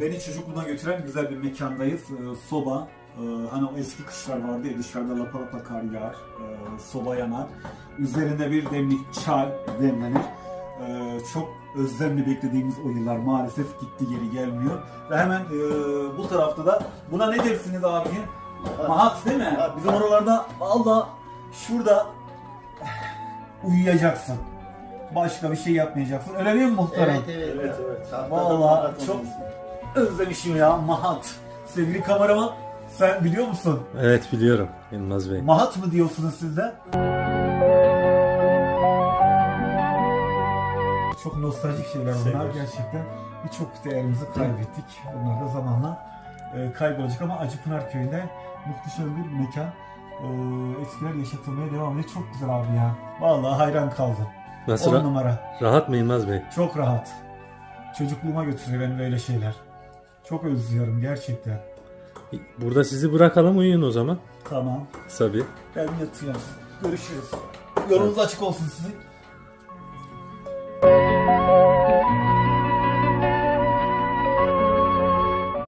Beni çocukluğuna götüren güzel bir mekandayız. Ee, soba, e, hani o eski kışlar vardı ya dışarıda lapa lapa kar yağar, e, soba yanar. Üzerinde bir demlik çay demlenir. Ee, çok özlemle beklediğimiz o yıllar maalesef gitti geri gelmiyor. Ve hemen e, bu tarafta da buna ne dersiniz abi? Mahat değil mi? Bizim oralarda valla şurada uyuyacaksın. Başka bir şey yapmayacaksın. Öyle değil mi muhterem? Evet evet. Evet, evet. Makat çok-. Özlemişim ya Mahat. Sevgili kameraman sen biliyor musun? Evet biliyorum Yılmaz Bey. Mahat mı diyorsunuz siz de? Çok nostaljik şeyler bunlar Şeyler. gerçekten. Birçok değerimizi kaybettik. Bunlar da zamanla e, kaybolacak ama Acıpınar Köyü'nde muhteşem bir mekan. E, eskiler yaşatılmaya devam ediyor. Çok güzel abi ya. Vallahi hayran kaldım. Nasıl 10 ra- numara. rahat mı Yılmaz Bey? Çok rahat. Çocukluğuma götürüyor beni böyle şeyler. Çok özlüyorum gerçekten. Burada sizi bırakalım uyuyun o zaman. Tamam. Tabii. Ben yatıyorum. Görüşürüz. Yolunuz açık olsun sizin.